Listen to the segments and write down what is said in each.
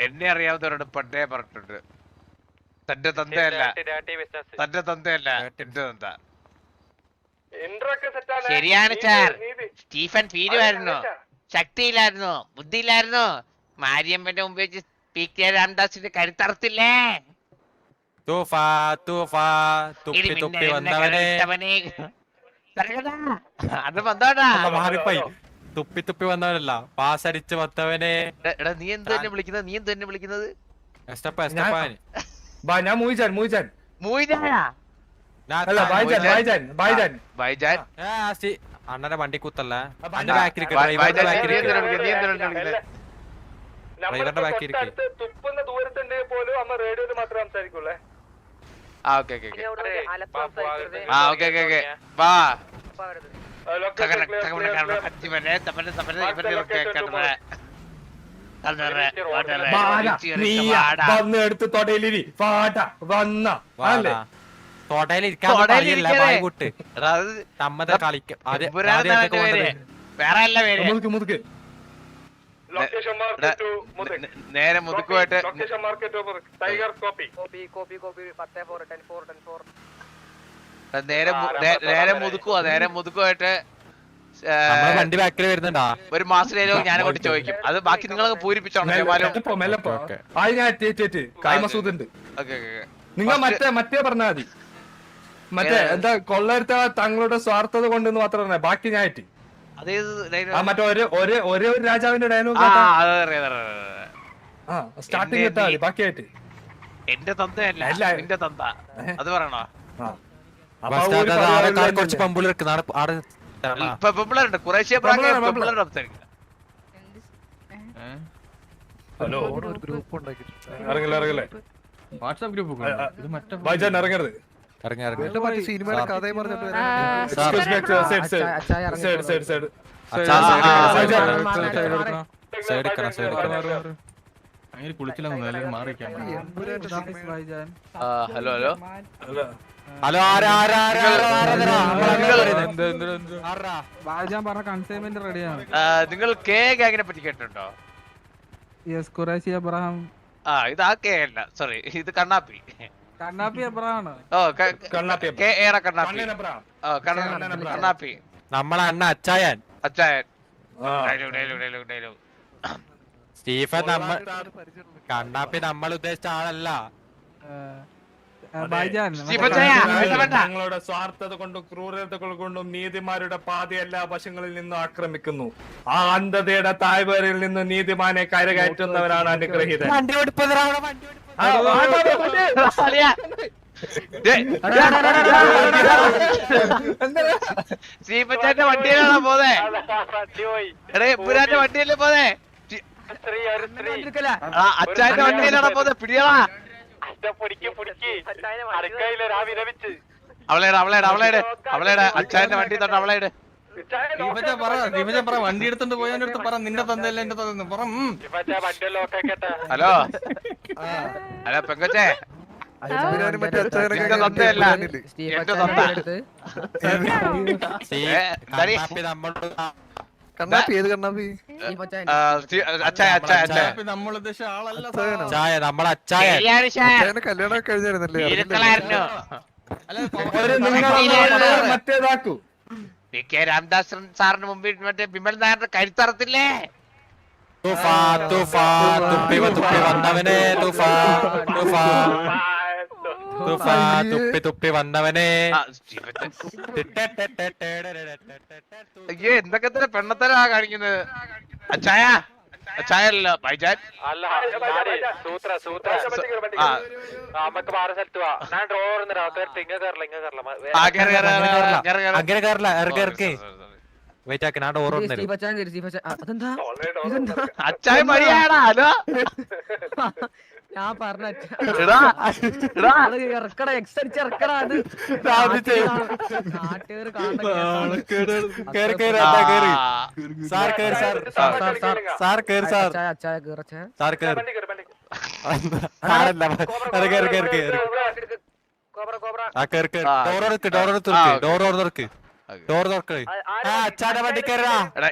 എന്നെ- അറിയാവുന്നവരോട് പണ്ടേ പറഞ്ഞിട്ടുണ്ട്. തന്റെ തന്തയല്ല. തന്റെ തന്തയല്ല എന്റെ തന്ത. ശരിയാണ് സാർ സ്റ്റീഫൻ ഫീലുമായിരുന്നു ശക്തിയില്ലായിരുന്നു ബുദ്ധിയില്ലായിരുന്നു. മാരിയമ്മന്റെ മുമ്പ് വെച്ച് പി കെ രാംദാസിന്റെ കരുത്തറത്തില്ലേ അത് വന്നോടാ. മാറിപ്പോയി. തുപ്പി തുപ്പി വന്നവനല്ല പാസ് അടിച്ച് വത്തവനെ എടാ, നീ എന്ത് തന്നെ വിളിക്കുന്നത് നീ എന്ത് തന്നെ വിളിക്കുന്നത്? എസ്റ്റപ്പ എസ്റ്റപ്പാൻ ബാ ഞാൻ മൂയിച്ചാൻ മൂയിച്ചാൻ മൂയിജാനാ അല്ല ബായ്ജാൻ ബായ്ജാൻ ബായ്ജാൻ ബൈജാൻ അണ്ണന്റെ വണ്ടി കുത്തല്ല. അന്റെ ബൈ- ബാക്കിൽ തുപ്പുന്ന പോലും അമ്മ റേഡിയോയിൽ മാത്രമേ സംസാരിക്കുള്ളേ. ആ ഓക്കെ ഓക്കെ ഓക്കെ. ആ ഓക്കെ ഓക്കെ ഓക്കെ. വാ വന്ന് എടുത്ത് തൊടയിലിരി പാട്ട വന്ന അല്ലേ? നമ്മത കളിക്കും? വേറെ അല്ല പേര്. മുതുക്ക് മുതുക്ക്. നേരെ മുതുക്കുമായിട്ട് tiger copy copy copy copy പത്ത് four ten four ten four നേരെ നേരെ മുതുക്കുവാ നേരെ മുതുക്കുമായിട്ട് വണ്ടി ബാക്കിൽ വരുന്നുണ്ടാ? ഒരു മാസത്തിലേലോ ഞാൻ അങ്ങോട്ട് ചോദിക്കും. അത് ബാക്കി നിങ്ങളൊക്കെ പൂരിപ്പിച്ചോണം ജമാലും മെല്ലപ്പോ മെല്ലപ്പോ ഞാൻ എത്തി എത്തി എത്തി. കായ് ഓക്കെ ഓക്കെ നിങ്ങൾ മറ്റേ മറ്റേ പറഞ്ഞാൽ മതി. മറ്റേ? എന്താ കൊള്ളരുത്ത തങ്ങളുടെ സ്വാർത്ഥത കൊണ്ടെന്ന് മാത്രം പറഞ്ഞ ബാക്കി ഞാൻ എത്തി? മറ്റേ ഒരേ ഒരേ ഒരേ ഒരു രാജാവിന്റെ ഡയലോഗ് സ്റ്റാർട്ടിങ് എത്താ മതി. ബാക്കിയായിട്ട് എന്റെ തന്തയല്ല അല്ല. എന്റെ തന്ത. അത് പറയണോ? കുറച്ച്. ഇപ്പൊ പെമ്പിളറുണ്ട് കുറേശ്ശെ പെമ്പിളർ സംസാരിക്കുന്നത് ഹലോ ഇറങ്ങില്ല ഇറങ്ങില്ലേ വാട്സാപ്പ് ഗ്രൂപ്പ് ആ, മറ്റേ ബൈജാൻ ഇറങ്ങരുത് സിനിമയുടെ. കഥയും പറഞ്ഞിട്ട് ആ, വരാൻ സാർ. അങ്ങനെ കുളിച്ചില്ലെന്ന് എല്ലാവരും മാറിക്കാൻ ഹലോ ഹലോ ഹലോ? ബാജാൻ പറഞ്ഞ കൺസൈൻമെന്റ് റെഡിയാണ് നിങ്ങൾ കെ ഗാങ്ങിനെ പറ്റി കേട്ടിട്ടുണ്ടോ യെസ് ഖുറേഷി അബ്രഹാം ആ ഇത് ആ കെ അല്ല സോറി ഇത് കണ്ണാപ്പി കണ്ണാപ്പി അബ്രഹാം ഓ കണ്ണാപ്പി കെ ഏറെ കണ്ണാപ്പി ഓ കണ്ണാപ്പി നമ്മളെ അണ്ണ അച്ചായൻ അച്ചായൻ. Dialogue dialogue dialogue dialogue Stephen നമ്മ കണ്ണാപ്പി നമ്മൾ ഉദ്ദേശിച്ച ആളല്ല. ഞങ്ങളുടെ സ്വാർത്ഥത കൊണ്ടും ക്രൂരതകൾ കൊണ്ടും നീതിമാരുടെ പാതി എല്ലാ വശങ്ങളിൽ നിന്നും ആക്രമിക്കുന്നു. ആ അന്ധതയുടെ താഴ്വരയിൽ നിന്ന് നീതിമാനെ കരകയറ്റുന്നവരാണ് അനുഗ്രഹീതൻ. ശ്രീപച്ചാന്റെ വണ്ടിയിലാണോ പോതേ എടേ പുരാന്റെ വണ്ടിയല്ലേ ആ അച്ചാന്റെ വണ്ടിയിലാണോ പോന്നെ പിടിയടാ. അവളേടെ അവളേടെ അവളേടെ അവളേടെ അച്ചാന്റെ വണ്ടി തൊട്ട് അവളേടെ പറ ദീപജ പറ വണ്ടി എടുത്തോണ്ട് അടുത്ത് പറ നിന്റെ തന്തല്ല എന്റെ തന്ന പറ. ഹലോ? ഹലോ പെങ്കച്ചേ. തന്തയല്ല. എന്റെ തന്ത? കണ്ണാപ്പി ഏത് കണ്ണാപ്പി അച്ചായ അച്ചായ അച്ചായ. അച്ചായ. നമ്മളെ. അച്ചായനെ കല്യാണം കഴിഞ്ഞായിരുന്നല്ലേ. മറ്റേതാക്കൂ? പി കെ രാംദാസ് സാറിന് മുമ്പിൽ മറ്റേ ബിമൽ നായരുടെ കരുത്തറത്തില്ലേ തുഫാ തുഫാ തുപ്പി തുപ്പി വന്നവനെ തുഫാ തുഫാ. തുഫാ തുപ്പി തുപ്പി വന്നവനെ. ആ. അയ്യോ എന്തൊക്കെ തന്നെ പെണ്ണത്തരാ കാണിക്കുന്നത്? അച്ചായ ബൈജാൻ. അച്ചായ മടിയാടാ ഹലോ ഞാൻ കേറി കേറി കേറി കേറി കേറി. കേറി ആ എടാ, എടാ,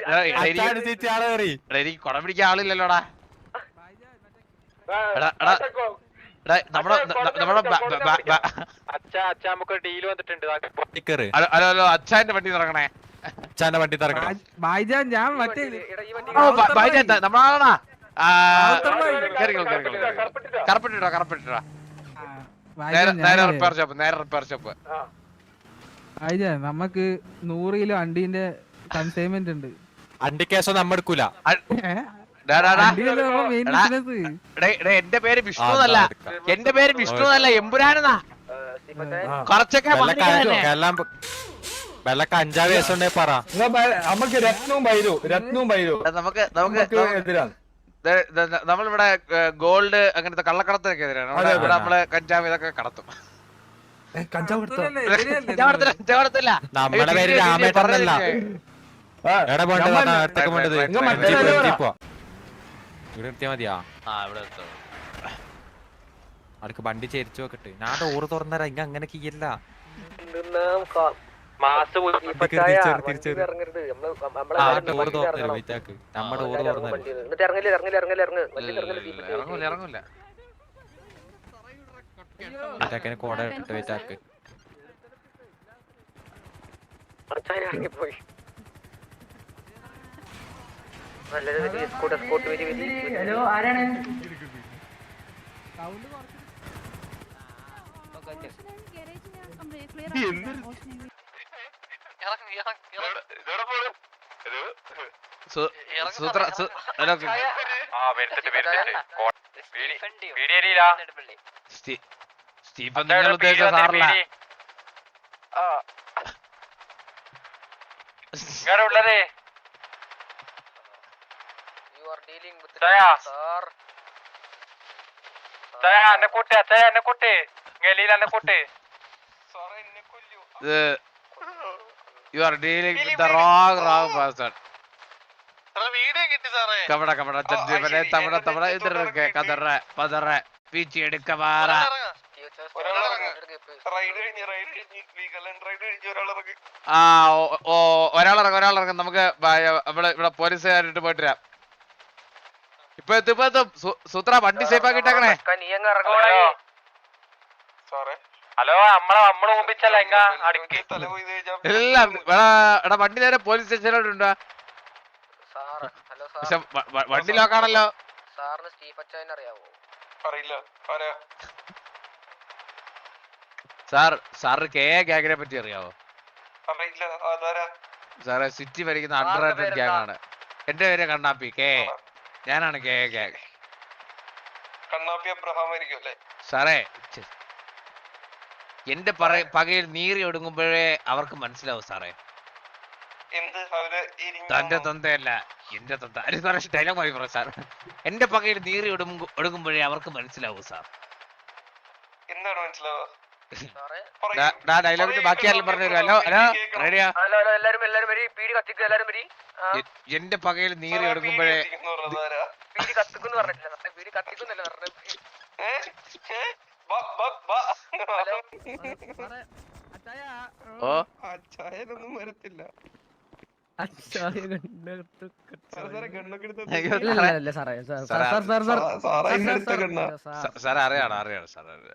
എടാ, എനിക്ക് അച്ചാടെ ചീറ്റി കയറി എടാ, എനിക്ക് കുടം പിടിക്കാൻ ആളില്ലല്ലോടാ. അച്ഛാന്റെ വണ്ടി ഇറങ്ങണേ അച്ഛാന്റെ വണ്ടി ഭായിജാൻ ഞാൻ മറ്റേ നമ്മളാണോ നേരെ നേരെ റിപ്പയർ ഷോപ്പ് നേരെ റിപ്പയർ ഷോപ്പ്. നമുക്ക് നൂറ് കിലോ അണ്ടീന്റെ കൺസൈൻമെന്റ് ഉണ്ട്. അണ്ടി കേസോ നമ്മ എടാ. എന്റെ പേര് വിഷ്ണു എന്നല്ല. എന്റെ പേര് വിഷ്ണു എന്നല്ല എമ്പുരാനെന്നാ. കുറച്ചൊക്കെ വെള്ളക്ക അഞ്ചാറ് വയസ്സ് പറ. നമുക്ക് രത്നവും ബൈരു രത്നവും ബൈരു നമുക്ക് നമുക്ക് എതിരാണ്. നമ്മളിവിടെ ഗോൾഡ് അങ്ങനത്തെ കള്ളക്കടത്തിനൊക്കെ എതിരാണ്. ഇവിടെ നമ്മൾ കഞ്ചാവ് ഇതൊക്കെ കടത്തും. നമ്മുടെ പേര് രാമേട്ടനല്ല ആ, എവിടെ പോണ്ടത് അടുത്തൊക്കെ പോണ്ടത് ഇങ്ങ് മറ്റേ ജീപ്പ്, വരെ ജീപ്പോ. ഇവിടെ നിർത്തിയാ മതിയാ? ആ ഇവിടെ. അവർക്ക് വണ്ടി ചേരിച്ചു നോക്കട്ടെ ഞാൻ ഡോറ് തുറന്നരാ ഇങ്ങ അങ്ങനെ കീയല്ല. ആ ഡോറ് തുറന്നരും വെയിറ്റാക്ക് നമ്മുടെ ഇറങ്ങിപ്പോയി നല്ലൊരു വലിയ സ്കൂട്ട് സ്കൂട്ട് വരി വരി ഹലോ ഡീലിംഗ് തവണ തവണ കതറ പതറ പീച്ചി എടുക്ക മാറ ആ ഒരാളിറങ്ങും ഒരാളിറങ്ങും നമുക്ക് ബ- ഇവിടെ പോലീസുകാരായിട്ട് പോയിട്ട് വരാം. ഇപ്പൊ സു- സൂത്ര വണ്ടി സേഫ് ആക്കിട്ടേക്കണേ നീ അങ്ങ് ഇറങ്ങണോ ഹലോ നമ്മളെ നമ്മൾ മുമ്പിച്ചല്ല എങ്ങ അടുക്കി. എല്ലാം എടാ എടാ വണ്ടി നേരെ പോലീസ് സ്റ്റേഷനിലോട്ടുണ്ടോ? സാർ ഹലോ സാർ പക്ഷെ വണ്ടി ലോക്കാണല്ലോ. സാറിന് സ്റ്റീഫ് അച്ചായൻ അറിയാവോ? അറിയില്ല ആരാ സാർ സാറിന് കെ എ ഗ്യാങ്ങിനെ പറ്റി അറിയാവോ? അറിയില്ല അതാരാ? സാറേ സിറ്റി ഭരിക്കുന്ന അണ്ടർ ഗ്യാങ് ആണ് എന്റെ പേര് കണ്ണാപ്പി കെ. ഞാനാണ് K K. Gang Kannappi Abraham ആയിരിക്കും അല്ലേ? സാറേ എന്റെ പകയിൽ നീറി ഒടുങ്ങുമ്പോഴേ അവർക്ക് മനസ്സിലാവും സാറേ. തന്റെ തൊന്തയല്ല എന്റെ തൊന്ത. അല്ല സാറേ ഡയലോഗ് മതി പറ സാർ എന്റെ പകയിൽ നീറി ഒടുങ്ങുമ്പോഴേ അവർക്ക് മനസ്സിലാവൂ സാർ. എന്താണ് മനസ്സിലാവുക? ഡയലോഗിന്റെ ബാക്കി ആരെങ്കിലും പറഞ്ഞു തരും ഹലോ ഹലോ റെഡിയാ എന്റെ പകയിൽ നീറി എടുക്കുമ്പോഴേ ഓ. വരത്തില്ല. അച്ചായ സാറേ, സാർ സാർ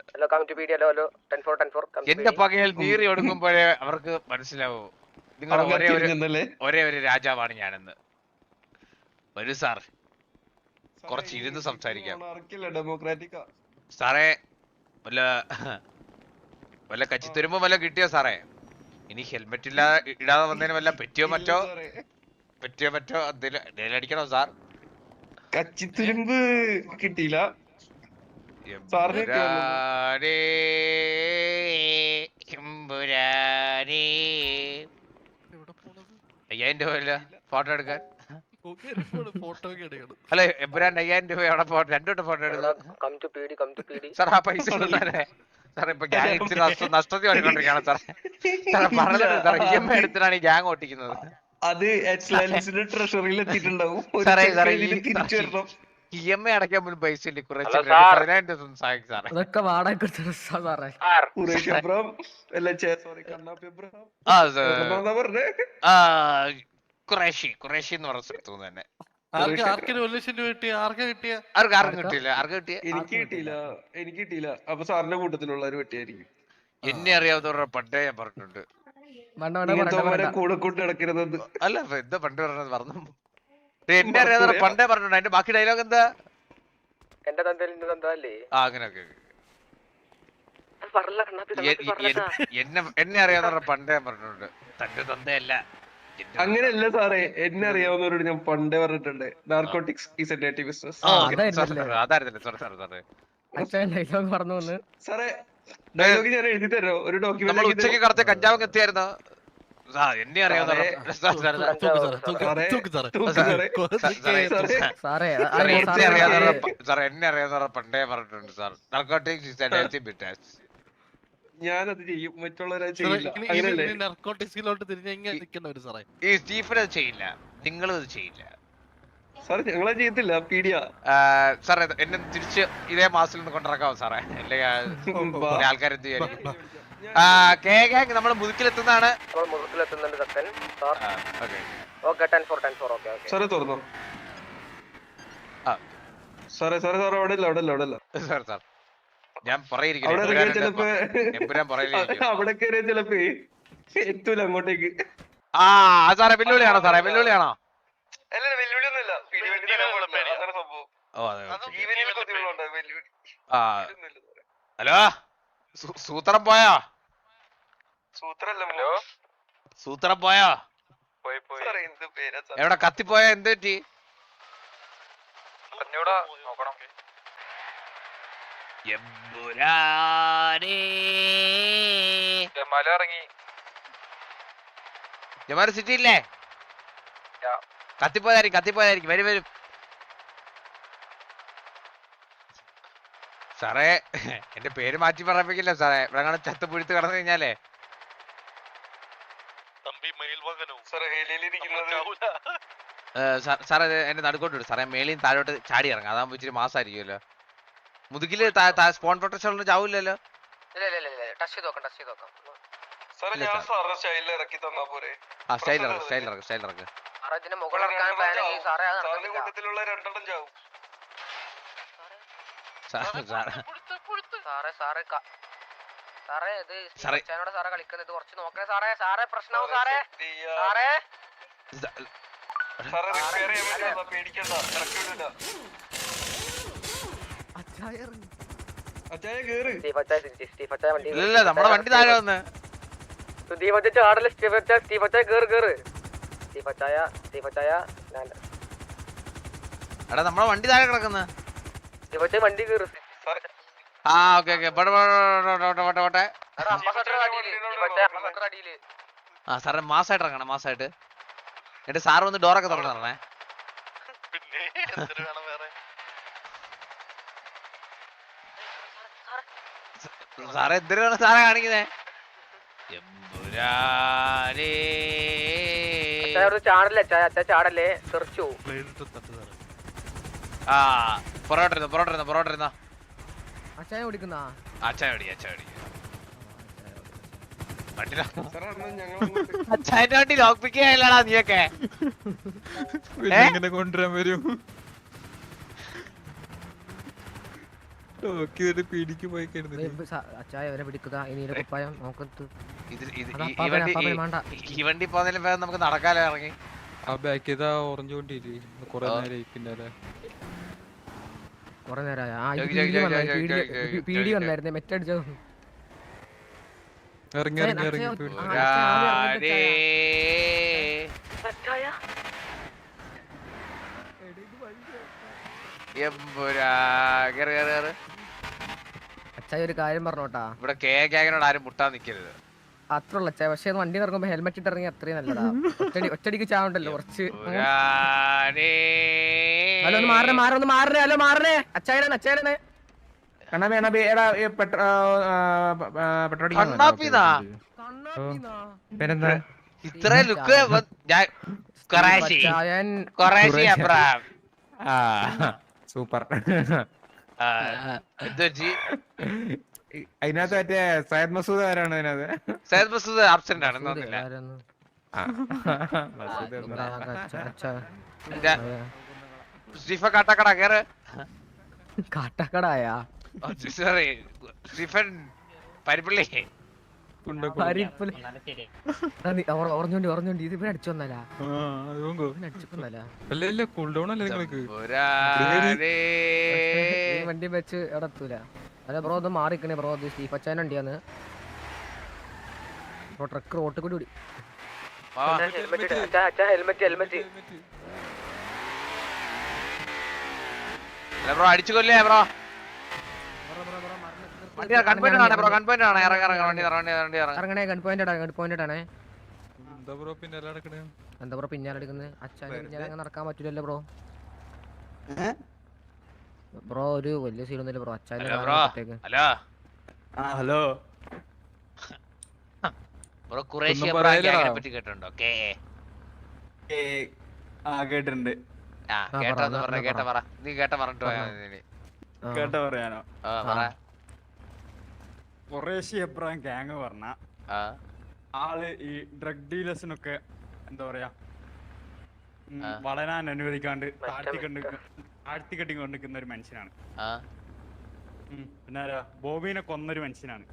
എന്റെ പകയിൽ നീറി ഒടുങ്ങുമ്പോഴേ അവർക്ക് മനസ്സിലാവൂ. നിങ്ങൾ ഒരേ ഒരു ഒരേ ഒരു രാജാവാണ് ഞാനെന്ന്. വരൂ സാർ. കുറച്ച് ഇരുന്ന് സംസാരിക്കാം. ഡെമോക്രാറ്റിക്കാ. സാറേ വല്ല വല്ല കച്ചിത്തുരുമ്പോ വല്ല കിട്ടിയോ സാറേ? ഇനി ഹെൽമെറ്റ് ഇല്ലാ ഇടാതെ വന്നതിന് വല്ല പറ്റിയോ മറ്റോ? പറ്റിയോ മറ്റോ? എന്തേലും അടിക്കണോ സാർ? കച്ചിത്തുരുമ്പ് കിട്ടിയില്ല? എമ്പുരാനേ, എമ്പുരാനേ. അയ്യായിരം രൂപ ഇല്ല ഫോട്ടോ എടുക്കാൻ. അല്ല എമ്പുരാൻ അയ്യായിരം രൂപ അവിടെ ഫോട്ടോ രണ്ടു ഫോട്ടോ എടുക്കാം കം ടു പീടി കം ടു പീടി സാർ ആ പൈസ സാറേ? ഇപ്പൊ ഗ്യാങ് ഇച്ചിരി നഷ്ട നഷ്ടത്തിൽ ഓടിക്കൊണ്ടിരിക്കുകയാണ് സാറേ. സാറേ പറഞ്ഞത് സാർ ഇ എം ഐ എടുത്തിട്ടാണ് ഈ ഗ്യാങ് ഓട്ടിക്കുന്നത്. അത് എക്സലൻസിന്റെ ട്രഷറിയിൽ എത്തിയിട്ടുണ്ടാവും സാറേ, സാറേ, തിരിച്ചു വരണം. ഇ എം ഐ അടയ്ക്കാൻ പോലും പൈസ ഇല്ല? കുറച്ച് പതിനായിരം സഹായിക്കും സാറേ. അതൊക്കെ വാടക സാറേ. എന്ന് പറഞ്ഞ സ്ഥലത്ത് തന്നെ. എനിക്ക് കിട്ടിയില്ല? എനിക്ക് കിട്ടിയില്ല. അപ്പൊ സാറിന്റെ കൂട്ടത്തിലുള്ള ഒരു വെട്ടിയായിരിക്കും. എന്നെ അറിയാവുന്നവരുടെ പണ്ടേ ഞാൻ പറഞ്ഞിട്ടുണ്ട്. കൂടെ അല്ല എന്താ പണ്ട് പറഞ്ഞത്? പറഞ്ഞു ഇത് എന്നെ പണ്ടേ പറഞ്ഞിട്ടുണ്ട്. അതിന്റെ ബാക്കി ഡയലോഗ് എന്താ? എന്റെ തന്തല്ലേ ആ അങ്ങനെ ഓക്കെ പറഞ്ഞ പറഞ്ഞാ എന്നെ എന്നെ അറിയാവുന്നവരുടെ പണ്ടേ പറഞ്ഞിട്ടുണ്ട്. തന്റെ തന്തയല്ല. എന്റെ അങ്ങനെയല്ല സാറേ. എന്നെ അറിയാവുന്നവരോട് ഞാൻ പണ്ടേ പറഞ്ഞിട്ടുണ്ട്. നാർക്കോട്ടിക്സ് ഈസ് എ ഡേറ്റി ബിസിനസ് അതായിരുന്നില്ല? സോറി സോറി സോറി പറഞ്ഞു വന്ന്. സാറേ ഡയലോഗ് ഞാൻ എഴുതി തരോ. ഒരു ഡോക്യുമെന്റ് ഉച്ചയ്ക്ക് കടത്തെ കഞ്ചാവ് എത്തിയായിരുന്നോ? എന്നെ അറിയാവുന്ന പണ്ടേ പറഞ്ഞിട്ടുണ്ട് സാർ. നർക്കോട്ടിക്സ് ഞാനത് ചെയ്യും മറ്റുള്ളവരെ ചെയ്യില്ല. ഈ സ്റ്റീഫൻ അത് ചെയ്യില്ല. നിങ്ങളും അത് ചെയ്യില്ല ഞങ്ങളെ ചെയ്യത്തില്ല പീഡിയ. സാറേ എന്നെ തിരിച്ച് ഇതേ മാസത്തിൽ നിന്ന് കൊണ്ടിറക്കാവോ സാറേ? അല്ലെങ്കിൽ ആൾക്കാരെന്ത് ചെയ്യാൻ കെ ഗാങ് നമ്മൾ മുതുക്കിലെത്തുന്നതാണ്. തക്കൻ ആ, okay. Okay ten four ten four okay okay സാറേ തുറന്നോ? ആ. സാറേ സാറേ സാറേ അവിടെ ഇല്ല അവിടെ ഇല്ല അവിടെ ഇല്ല. സാർ സാർ ഞാൻ അവിടെ ഇറങ്ങിയ ചിലപ്പോ എമ്പുരാൻ പുറകിലിരിക്കും. അവിടെ കയറിയ ചിലപ്പോ എത്തൂല അങ്ങോട്ടേക്ക്. ആ ആ സാറേ വെല്ലുവിളിയാണോ സാറേ? വെല്ലുവിളിയാണോ? അല്ല വെല്ലുവിളിയൊന്നുമില്ല. പിടി വേണ്ടി തരാൻ പാടില്ല. അതാണ് ഓ അതെ okay. ഈവനിങ്ങിൽ കൊതുകുകളുണ്ട് ആ. ഇതൊന്നുമില്ല ഹലോ സൂത്രം പോയോ? സൂത്രല്ല ഹലോ സൂത്രം പോയോ സാറേ എന്ത് പേരാ സാർ എവിടെ കത്തിപ്പോയ എന്ത് പറ്റി. ജമാൽ സിറ്റി ഇല്ലേ കത്തിപ്പോയതായിരിക്കും കത്തിപ്പോയതായിരിക്കും വരും വരും. സാറേ എന്റെ പേര് മാറ്റി പറയിപ്പിക്കില്ല സാറേ. ഇവിടെ ചത്ത് പുഴുത്ത് കടന്നു കഴിഞ്ഞാലേ. ഏ, സാ- എന്റെ നടുക്കോട്ട് വിടും. സാറേ മേളിൽ താഴോട്ട് ചാടി ഇറങ്ങാം. അതാകുമ്പോ ഇച്ചിരി മാസമായിരിക്കുമല്ലോ മുതുകിൽ സ്പോൺ പ്രൊട്ടക്ഷൻ ഒന്നും ചാവില്ലല്ലോ? സാർ. ആ സ്റ്റൈൽ സ്റ്റൈൽ സ്റ്റൈൽ സാറേ ഇത് സാറേ. കളിക്കുന്നത് കുറച്ച് നോക്കണേ സാറേ സാറേ പ്രശ്നവും സാറേ സാറേ. ഇല്ല നമ്മുടെ വണ്ടി താഴെ വന്ന്. സ്റ്റീഫ് അച്ചായ ചാടല്ലേ സ്റ്റീഫ് അച്ചായ സ്റ്റീഫ് അച്ചായ കേറ് കേറ്. സ്റ്റീഫ് അച്ചായ സ്റ്റീഫ് അച്ചായ ഞാൻ എടാ നമ്മുടെ വണ്ടി താഴെ കിടക്കുന്ന. സ്റ്റീഫ് അച്ചായ വണ്ടി കേറ്. സാറേ. ആ ഓക്കെ ഓക്കെ. ആ മാസമായിട്ട് ഇറങ്ങണം മാസമായിട്ട് എന്നിട്ട് സാർ വന്ന് ഡോറൊക്കെ തുറന്നു തരണേ പിന്നെ എന്തിനു വേണം വേറെ? സാറേ എന്തിനാണ് സാറെ കാണിക്കുന്നേ? എമ്പുരാനേ. ചാടല്ലേ ചാടല്ലേ? തെറിച്ചു ആ പൊറോട്ട ഇരുന്നോ പൊറോട്ട ഇരുന്നോ പൊറോട്ട ഇരുന്നോ. അച്ചായ കുടിക്കുന്ന അച്ചായ ഓടി അച്ചായ സാറേ അച്ചായന്റെ വണ്ടി ലോക്ക് പിക്ക് ചെയ്യാനില്ലടാ നീയൊക്കെ? എങ്ങനെ കൊണ്ടുവരാൻ വരും. പിടിക്ക് പോയി കിടന്നിട്ട് പിടിക്കുക. ഇനി കുപ്പായം നോക്കത്ത് ഈ- വണ്ടി വേണ്ട. വണ്ടി പോകുന്നതിലും വേഗം നമുക്ക് നടക്കാലോ ഇറങ്ങി. ആ ബാക്ക് ഇതാ ഓറഞ്ച് കൊണ്ടിരി. കൊറേ നേരം പിന്നാലെ കൊറേ നേരമായ. പീഡി വന്നായിരുന്നേ. മെറ്റടിച്ചത്. ഇറങ്ങി ഇറങ്ങി ഇറങ്ങി. അച്ചായ എമ്പുരാ കേറ് കേറ് കേറ്. അച്ചായ ഒരു കാര്യം പറഞ്ഞോട്ടാ. ഇവിടെ കെ ഗ്യാങ്ങിനോട് ആരും മുട്ടാൻ നിൽക്കരുത് അത്ര ഉള്ള അച്ചായ പക്ഷേ വണ്ടി ഇറങ്ങുമ്പോ ഹെൽമെറ്റ് ഇട്ട് ഇറങ്ങി അത്രയും നല്ലതാ. ഒറ്റടി ഒറ്റടിക്ക് ചാവണ്ടല്ലോ കുറച്ച്. ഹലോ ഒന്ന് മാറണേ മാറണേ ഹലോ മാറണേ. അച്ചായനാണ് അച്ചായനാണ് ഇത്ര ലുക്ക് സൂപ്പർ. അതിനകത്ത് മറ്റേ സയ്യദ് മസൂദ് ആരാണ് അതിനകത്ത്? സയ്യദ് മസൂദ് ആബ്സെന്റ് ആണ് സ്റ്റീഫ കാട്ടാക്കട കേറ്. കാട്ടാക്കടായാ? Sorry Stephen പരിപ്പള്ളി. ഓർഞ്ഞോണ്ടി ഓർഞ്ഞോണ്ടി ഇത് അടിച്ചു വന്നാലാ ഇവനെ അടിച്ചു വന്നാലാ അല്ല ഇല്ല കൂൾ ഡൗൺ അല്ലേ നിങ്ങൾക്ക് പുരാരേ. ഈ വണ്ടി വെച്ച് ഇടത്തൂല അല്ല ബ്രോ ഒന്ന് മാറിക്കണേ ബ്രോ ഇത് സ്റ്റീഫ് അച്ചാൻ വണ്ടിയാന്ന്. ബ്രോ ട്രക്ക് റോട്ട് കൂടി ഹെൽമെറ്റ് ഹെൽമെറ്റ് ബ്രോ അടിച്ചു കൊല്ലേ ബ്രോ വണ്ടി കൺപോയിന്റ് ആണ് ബ്രോ കൺപോയിന്റ് ആണ് ഇറങ്ങ ഇറങ്ങ വണ്ടി ഇറങ്ങ വണ്ടി വണ്ടി ഇറങ്ങ ഇറങ്ങണേ ഗൺ പോയിന്റ് ഗൺ പോയിന്റ് ആണേ എന്താ ബ്രോ പിന്നാലെ എടുക്കുന്നത് അച്ഛൻ നടക്കാൻ പറ്റൂലല്ലോ ബ്രോ ബ്രോ ഒരു വലിയ സീനൊന്നുമില്ല ബ്രോ അച്ഛൻ ഹലോ ബ്രോ ഹലോ? ആ ഹലോ? ബ്രോ കുറേശ്ശെ ഒന്നും ബ്രോ പറയലെടാ. ഗ്യാങ്ങിനെ പറ്റി കേട്ടിട്ടുണ്ടോ? കേ. ആ കേട്ടിട്ടുണ്ട്. ആ കേട്ടോ പറ. കേട്ട പറ. നീ കേട്ട പറഞ്ഞിട്ട് പോയാ. കേട്ട പറയാനോ. ആ പറ. കുറേശ്ശി എബ്രാം ഗ്യാങ് പറഞ്ഞ. ആൾ ഈ ഡ്രഗ് ഡീലേഴ്സിനൊക്കെ എന്താ പറയാ. വളരാൻ അനുവദിക്കാണ്ട് താഴ്ത്തിക്കൊണ്ട് താഴ്ത്തിക്കെട്ടിക്കൊണ്ട് കൊണ്ടിരിക്കുന്ന ഒരു മനുഷ്യനാണ്. ആ. പിന്നെ ആരാ? ബോബിനെ കൊന്നൊരു മനുഷ്യനാണ്.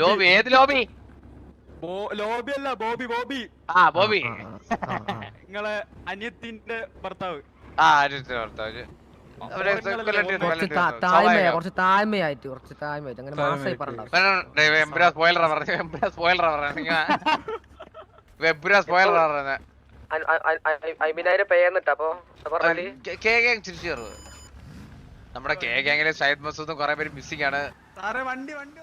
ലോബി. ഏത് ലോബി? ബോ- ലോബി അല്ല ബോബി. ബോബി. ആ ബോബി. നിങ്ങളെ അനിയത്തിന്റെ ഭർത്താവ്. ആ അനിയത്തിന്റെ ഭർത്താവ്. കുറച്ച് താഴ്മയാ കുറച്ച് താഴ്മയായിട്ട് കുറച്ച് താഴ്മയായിട്ട്. അങ്ങനെ മാസായി പറഞ്ഞ അപ്പൊ നമ്മുടെ കെ ഗാംഗിലെ സയ്യിദ് മസൂദും കുറെ പേര് മിസ്സിംഗ് ആണ്. സാറേ വണ്ടി വണ്ടി